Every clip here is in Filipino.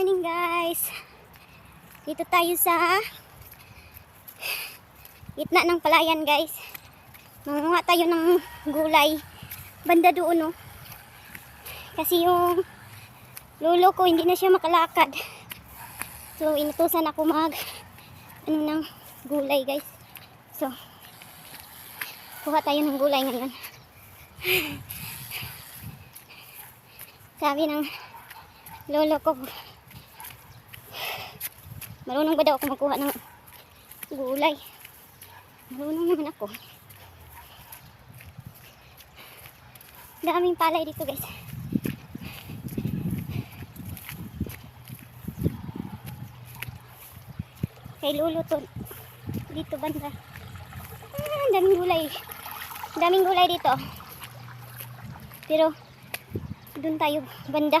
morning guys. Dito tayo sa gitna ng palayan guys. Mangunga tayo ng gulay. Banda doon no. Kasi yung lolo ko hindi na siya makalakad. So inutusan ako mag ano ng gulay guys. So kuha tayo ng gulay ngayon. Sabi ng lolo ko, marunong ba daw ako magkuha ng gulay? Marunong naman ako. Daming palay dito guys. Kay lolo to, dito banda. Ah, daming gulay. Daming gulay dito. Pero, doon tayo banda.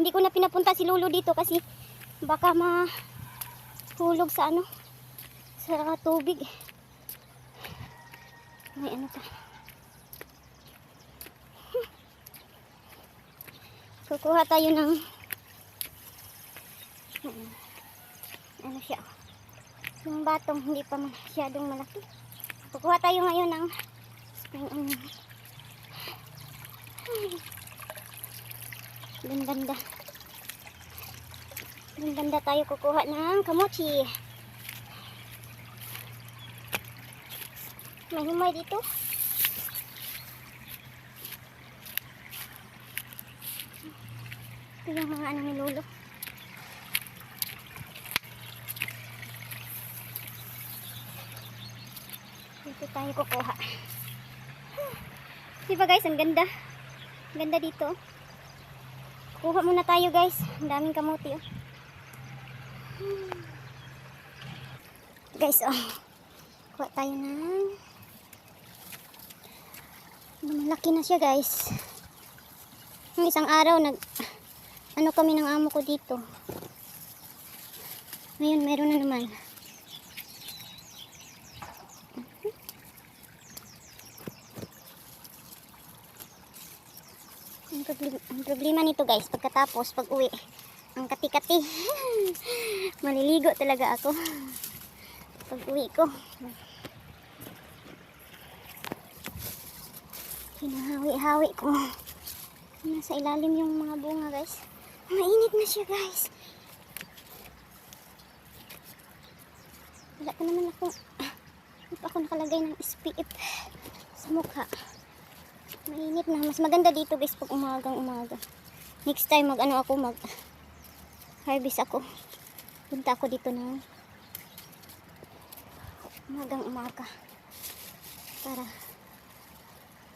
Hindi ko na pinapunta si Lolo dito kasi baka mahulog sa ano sa tubig. May ano pa. Kukuha tayo ng ano siya yung batong hindi pa masyadong malaki. Kukuha tayo ngayon ng spring onion. Doon banda. Doon banda tayo kukuha ng kamochi. May humay dito. Ito yung mga ano ni Lolo. Dito tayo kukuha. Diba guys, ang ganda. Ang ganda dito. Kuha muna tayo guys. Ang daming kamuti oh. Guys, oh. Kuha tayo ng malaki na siya guys. Yung isang araw nag ano kami ng amo ko dito. Ngayon meron na naman. Ang problema, ang problema nito guys, pagkatapos, pag uwi, ang kati-kati. Maliligo talaga ako. Pag uwi ko. Hinahawi-hawi ko. Nasa ilalim yung mga bunga guys. Mainit na siya guys. Wala pa naman ako. Hindi pa ako nakalagay ng SPF sa mukha. Mainit na. Mas maganda dito guys pag umagang umaga. Next time mag ano ako mag harvest ako. Punta ako dito ng umagang umaga. Para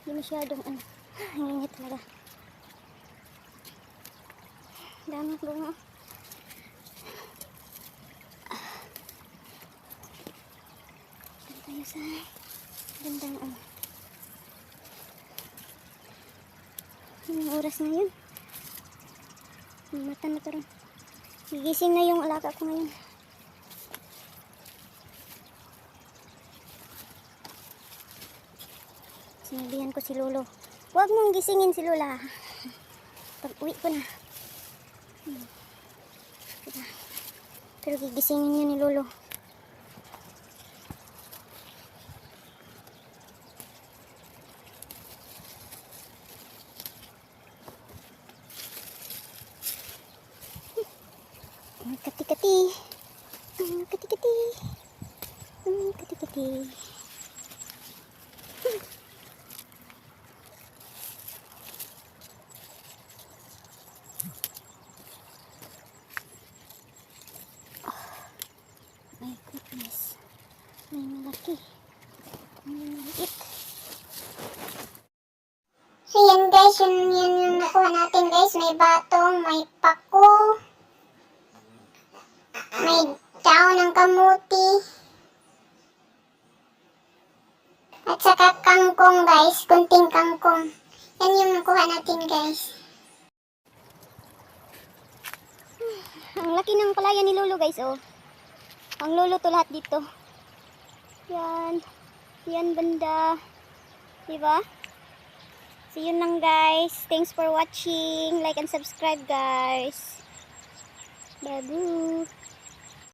hindi masyadong ano. Mainit talaga. Dami bunga. Dito tayo sa bandang ano. Anong oras na yun? Mata na to rin. Gigising na yung alaga ko ngayon. Sinabihan ko si Lolo. Huwag mong gisingin si Lola. Pag uwi ko na. Hmm. Pero gigisingin niya ni Lolo. Ang kati-kati. Ang kati-kati. Ang kati-kati. My goodness. May malaki. May maliit. So yan guys, yun, yun yung nakuha natin guys. May batong, may pako, may tao ng kamuti. At saka kangkong guys, kunting kangkong. Yan yung nakuha natin guys. Ang laki ng palaya ni Lolo guys oh. Ang lolo to lahat dito. Yan. Yan banda. Diba? So yun lang guys. Thanks for watching. Like and subscribe guys. Babu.